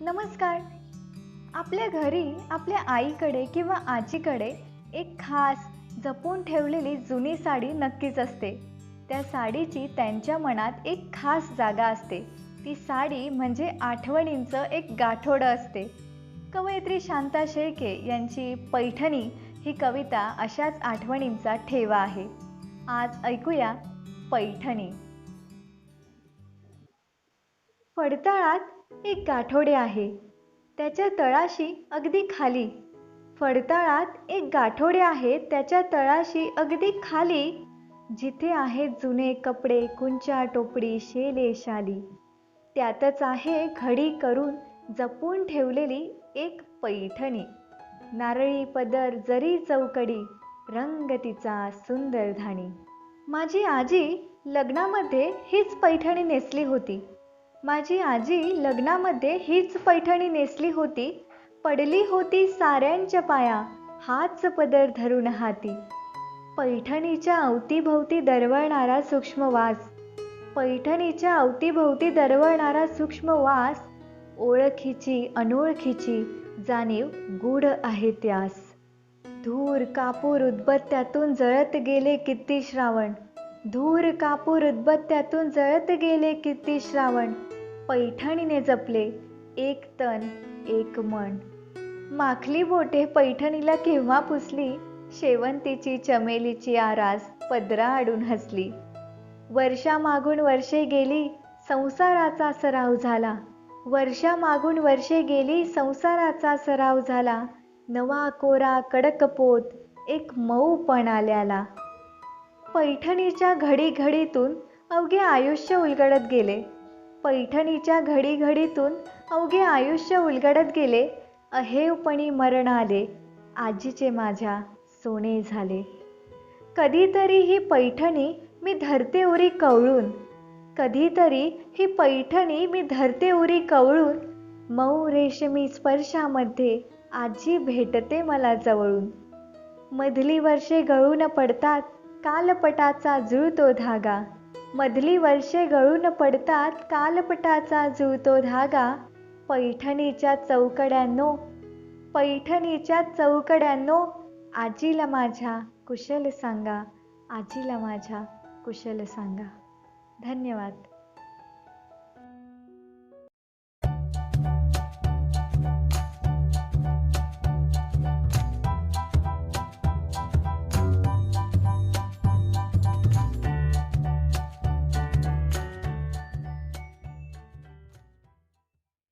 नमस्कार. आपल्या घरी आपल्या आईकडे किंवा आजीकडे एक खास जपून ठेवलेली जुनी साडी नक्कीच असते. त्या साडीची त्यांच्या मनात एक खास जागा असते. ती साडी म्हणजे आठवणींचं एक गाठोडं असते. कवयित्री शांता शेळके यांची पैठणी ही कविता अशाच आठवणींचा ठेवा आहे. आज ऐकूया पैठणी. पडताळात एक गाठोडे आहे. त्याच्या तळाशी अगदी खाली. फडताळात एक गाठोडे आहे. त्याच्या तळाशी अगदी खाली. जिथे आहेत जुने कपडे कुंचा टोपडी शेले शाली. त्यातच आहे घडी करून जपून ठेवलेली एक पैठणी. नारळी पदर जरी चौकडी रंग तिचा सुंदर धाणी. माझी आजी लग्नामध्ये हीच पैठणी नेसली होती. माझी आजी लग्नामध्ये हीच पैठणी नेसली होती. पडली होती साऱ्यांच्या पाया. हाच पदर धरून हाती. पैठणीच्या अवतीभोवती दरवळणारा सूक्ष्म वास पैठणीच्या अवतीभोवती दरवळणारा सूक्ष्म वास ओळखीची अनोळखीची जाणीव गूढ आहे त्यास. धूर कापूर उद्बत्त्यातून जळत गेले किती श्रावण. धूर कापूर उदबत्त्यातून जळत गेले किती श्रावण. पैठणीने जपले एक तन एक मन. माखली बोटे पैठणीला केव्हा पुसली? शेवंतीची चमेलीची आरास पदरा आडून हसली वर्षामागून वर्षे गेली संसाराचा सराव झाला. वर्षामागून वर्षे गेली संसाराचा सराव झाला. नवा कोरा कडक पोत एक मऊ पण आल्याला पैठणीच्या घडीघडीतून अवघे आयुष्य उलगडत गेले. पैठणीच्या घडीघडीतून अवघे आयुष्य उलगडत गेले. अहेवपणी मरण आले. आजीचे माझ्या सोने झाले. कधीतरी ही पैठणी मी धरते उरी कवळून. कधीतरी ही पैठणी मी धरते उरी कवळून. मऊ रेशमी स्पर्शामध्ये आजी भेटते मला जवळून. मधली वर्षे गळून पडतात. कालपटाचा जुळतो धागा. मधली वर्षे गळून पडतात कालपटाचा जुळतो धागा. पैठणीच्या चौकड्यांनो पैठणीच्या चौकड्यांनो आजीला माझ्या कुशल सांगा आजीला माझ्या कुशल सांगा. धन्यवाद.